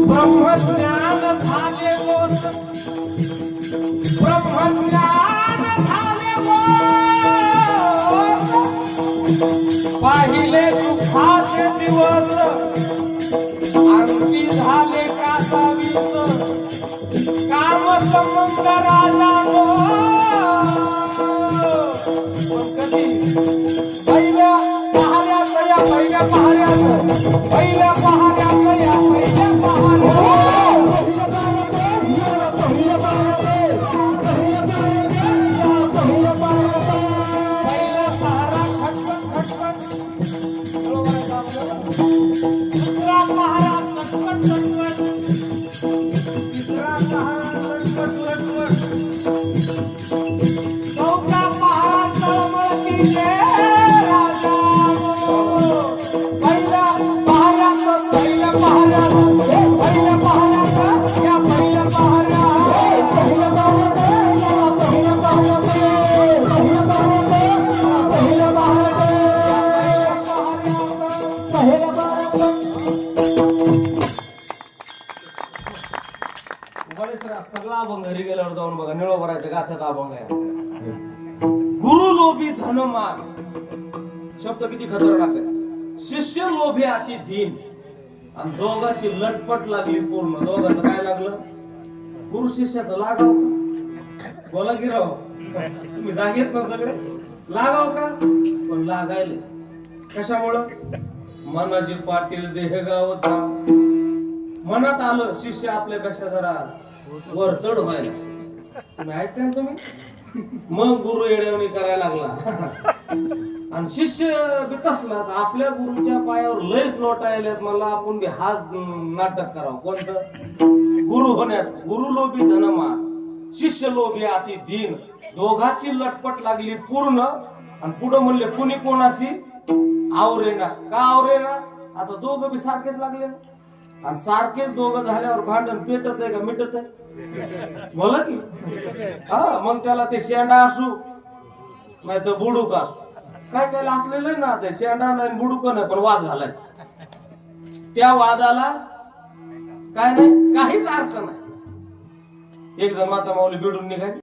ब्रह्मज्ञान झाले बोस ब्रह्मज्ञान झाले बोस पाहिले दुःखाचे दिवस. आरती झाले कासावीस काम संबंध राजा कधी पहिल्या पहाऱ्या पहिल्या पहाऱ्या पहिल्या पहाऱ्यात Yeah. सगळा अभंग घरी गेल्यावर जाऊन बघा निळोबराच्या गाथ्यात अभंग आहे. गुरु लोभी धनमान. शब्द किती खतरनाक आहे. शिष्य लोभे अति धीन आणि दोघाची लटपट लागली पूर्ण. दोघांचं काय लागलं? गुरु शिष्याचं लागाव बोला गिराव तुम्ही जागेत ना सगळे? लागाव का? पण लागायले. कशामुळं? मनाजी पाटील देहगावचा. मनात आलं शिष्य आपल्यापेक्षा जरा वरचढ व्हायला. तुम्ही ऐकताय ना तुम्ही? मग गुरु येडवणी करायला लागला. आणि शिष्य बी तसला. तर आपल्या गुरुच्या पायावर लयच लोटायला मला आपण बी हाच नाटक करावं. कोणतं? गुरु होण्यात. गुरु लोभी धनमान शिष्य लोभी अति दिन. दोघाची लटपट लागली पूर्ण. आणि पुढं म्हणले कुणी कोणाशी? आवरेना. का आवरेना? आता दोघं बी सारखेच लागले ना. आणि सारखेच दोघं झाल्यावर भांडण पेटत आहे का मिटत आहे? बोला की. हा मग त्याला ते शेंडा असू नाही तर बुडूक असू. काय काय असलेलं आहे ना ते शेंडा नाही बुडूक नाही पण वाद घालायचा त्या वादाला काय नाही काहीच अर्थ नाही. एक जण माता माऊली बिडून निघाली.